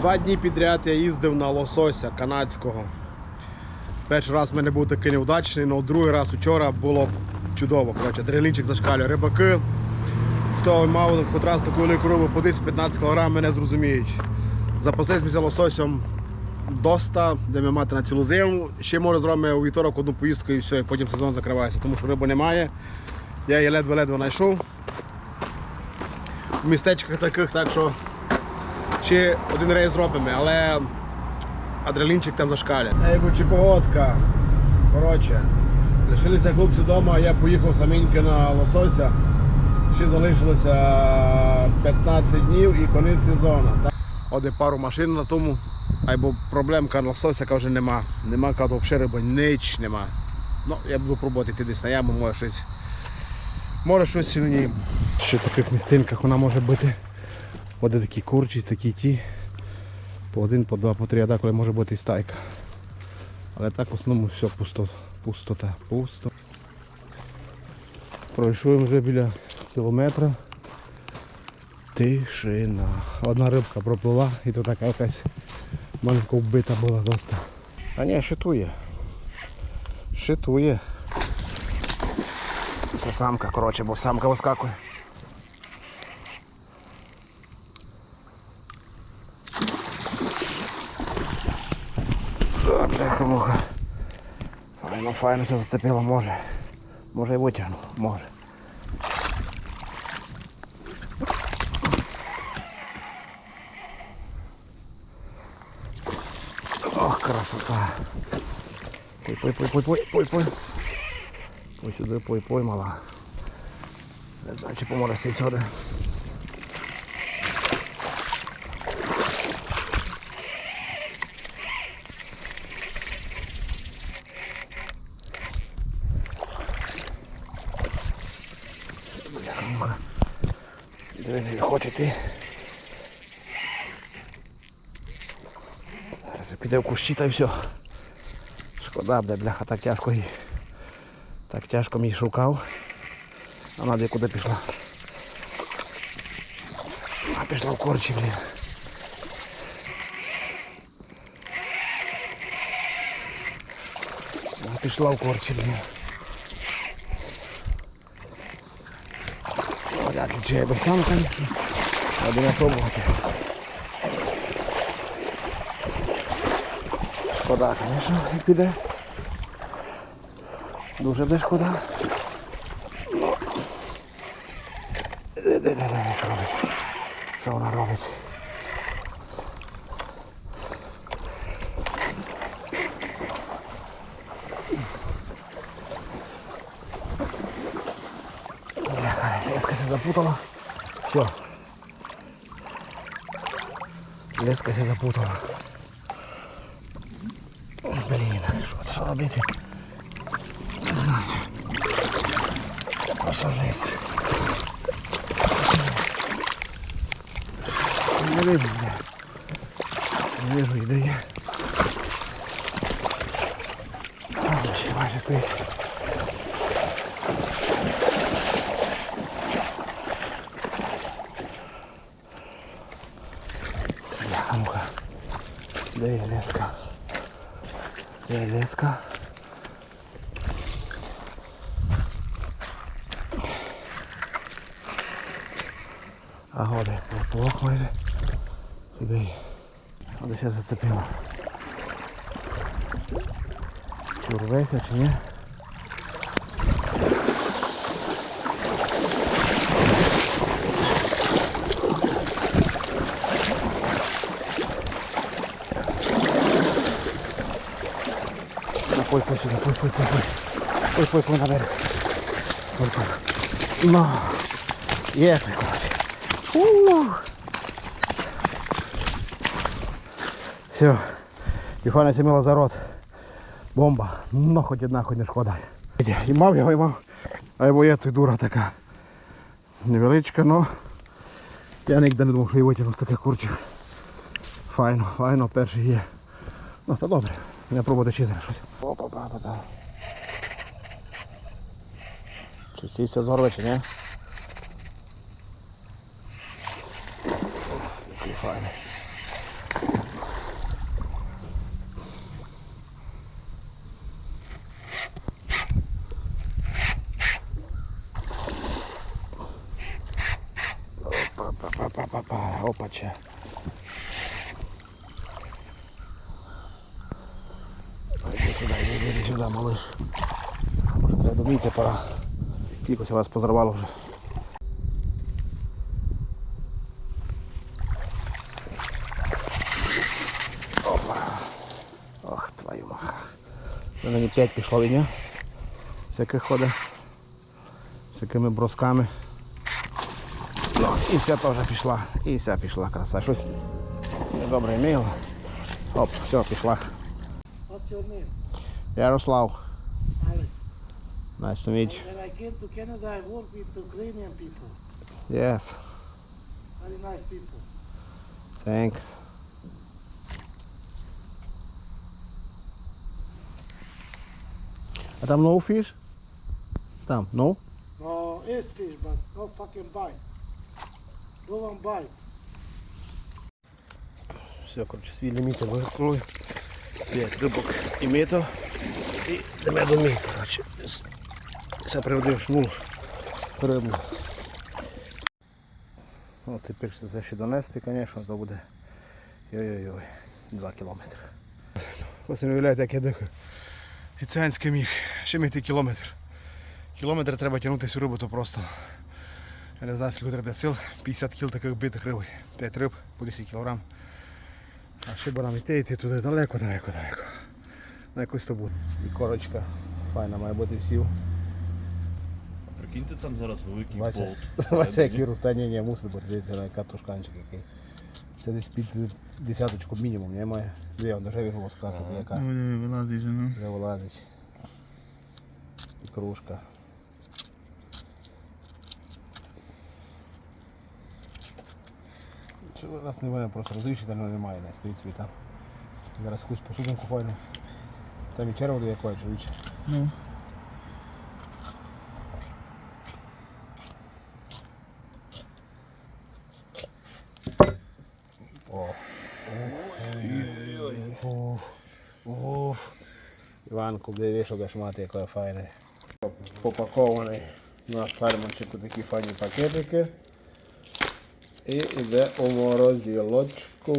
Два дні підряд я їздив на лосося канадського. Перший раз в мене був такий неудачний, але другий раз вчора було чудово. Коротше, дрелінчик зашкалює. Рибаки, хто мав хоч раз таку велику рибу по 10-15 кг, мене зрозуміють. Запаслись ми лососем доста, де ми мати на цілу зиму. Ще може зробимо у вівторок одну поїздку і все, і потім сезон закривається, тому що риби немає. Я її ледве-ледве знайшов. В містечках таких, так що ще один рейс зробимо, але адреналінчик там зашкалює. Ей, чи погодка. Коротше, лишилися хлопці вдома, я поїхав саменьки на лосося. Ще залишилося 15 днів і кінець сезону. Оде пару машин на тому, або проблемка на лосося яка вже нема. Нема взагалі риби, ніч нема. Ну, я буду пробувати йти десь на яму, може щось. Може щось ні. Ще в таких містинках вона може бути. Оде такі курчі, такі ті. По один, по два, по три, а деколи може бути і стайка. Але так в основному все пусто, пустота, пусто. Пройшов вже біля кілометра. Тишина. Одна рибка проплила і то така якась маленька вбита була доста. А ні, шитує. Шитує. Це самка, коротше, бо самка вискакує. О, бляха муха. Файно, файно все зацепило, може. Може і витягну, може. Ох, красота. Пой, пой, сюди, пой, пой, мала. Не знаю, чи поможе сі Диви, хоче йти. Зараз піде в кущі та й все. Шкода, де бляха, так тяжко їй. Так тяжко мій шукав. А де куди пішла. А пішла в корчі, блін. Пішла в корчі, блін. Як чи я достану, звісно. Не пробувати. Шкода, звісно, і піде. Дуже буде шкода. Де, де? Що вона робить? Леска се запутала. Все. Леска се запутала. Блін, що, що робити? Не знаю. Це просто жесть. Не видно, бля. Не вижу, де є. А, ще майже стоїть. Де є леска? Де є леска? А годи, плохо майже. Сюди. А де ще зацепило. Чи урветься, чи ні? Пой, пой сюди, пой, пой, пой, пой. Пой, пой, пой на берег. Пой, пой. Ну, є. Ух. Все. Тихоня сімила за рот. Бомба. Ну, хоч одна, хоч не шкода. І мав його, і мав. А його є той дура така. Невеличка, но я ніде не думав, що її витягну з таких курчів. Файно, файно, перший є. Ну, та добре. Я пробувати чи зараз щось. Опа-па-па-па. Чистіся з горлечі. Який файний. Опа-па-па-па-па. Опача. Іди, сюди, малиш. Може, треба домійте, пора. Кількось вас позорвало вже. Опа. Ох, твою маха. На мені 5 пішло від нього. Всяких ходить. З якими бросками. Ну, і ця теж пішла. І ця пішла краса. Щось недобре імейло. Оп, все, пішла. What's your Yaroslav. Alex. Nice to meet you. When I came to Canada, I worked with Ukrainian people. Yes. Very nice people. Thanks. Are there no fish? Там, no? No, is fish, but no fucking bite. No one bite. Все, короче, свели митя в 5 дубок і мито і медомій, коротше. Це приводив швул рибну. Ну, Тепер це ще донести, звісно, то буде йой-йой-йой, 2 кілометри. После не уявляєте, як я дихаю. І циганський міг. Ще міг кілометр. Кілометр треба тягнути всю роботу просто. Я не знаю, скільки треба сил. 50 кіл таких битих риби. 5 риб по 10 кілограм. А ще будемо йти, туди далеко, далеко, далеко. На якусь то буде. І корочка файна має бути всів. Прикиньте, там зараз великий Вася, болт. Вася як віру, та ні, ні, мусить бути дивіться на катушканчик який. Це десь під десяточку мінімум, немає. Я вам даже віру скажу, Ага. яка вилазить же, ну. вже вилазить. І кружка. Чого раз немає, просто розрішительно немає, не стоїть світа. Зараз якусь посудинку файну. Там і червоно якої чоловіче. Ну. О. Уф. Уф. Іванку, де що будеш мати, яке файне. Попакований на сальмончику такі файні пакетики. І йде у морозилочку.